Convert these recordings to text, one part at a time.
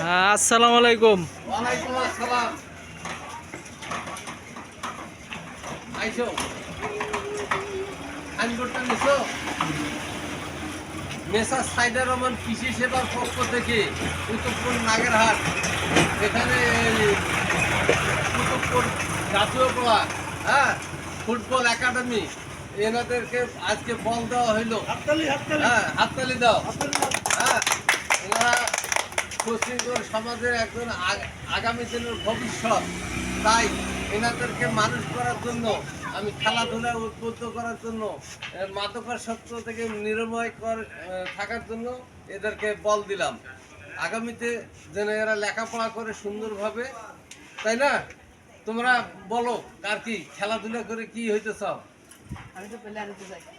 হ্যাঁ আসসালামু আলাইকুম। ওয়ালাইকুম আসসালাম। আইসো। সাইনবোর্ডটা মেসা সাইদার রহমান কৃষি সেবার পক্ষ থেকে কুতুবপুর নাগেরহাট এখানে কুতুবপুর জাতীয় পাড়া হ্যাঁ ফুটবল একাডেমি এনাদেরকে আজকে বল দেওয়া হইল। হ্যাঁ হাততালি দাও। হ্যাঁ পশ্চিমবঙ্গ সমাজের একজন আগ- আগামী দিনের ভবিষ্যৎ। তাই এনাদেরকে মানুষ করার জন্য আমি খেলাধুলায় উদ্বুদ্ধ করার জন্য মাদকাসক্ত থেকে নিরাময় কর থাকার জন্য এদেরকে বল দিলাম। আগামীতে যেন এরা লেখাপড়া করে সুন্দরভাবে তাই না? তোমরা বলো কার কি? খেলাধুলা করে কি হইতে চাও?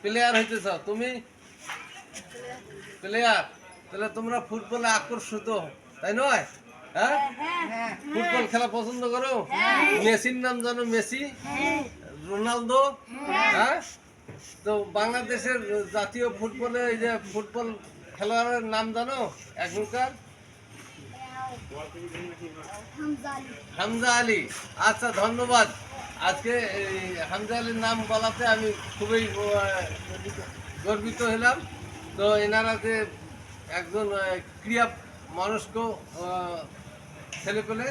প্লেয়ার হইতে চাও? তুমি? প্লেয়ার তাহলে তোমরা ফুটবলে আকর্ষিত তাই নয়? হ্যাঁ? হ্যাঁ ফুটবল খেলা পছন্দ করো? মেসির নাম জানো মেসি? রোনালদো? হ্যাঁ। তো বাংলাদেশের জাতীয় ফুটবলে এই যে ফুটবল খেলোয়াড়ের নাম জানো? এখনকার? হামজা আলী। আচ্ছা ধন্যবাদ। আজকে এই হামজা আলীর নাম বলাতে আমি খুবই গর্বিত হলাম। তো এনারা যে একজন ক্রিয়া মানুষক ছেলে পেলে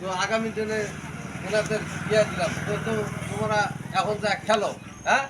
তো আগামী দিনে এনাদের ইয়ে দিলাম। তো তোমরা এখন যা খেলো হ্যাঁ।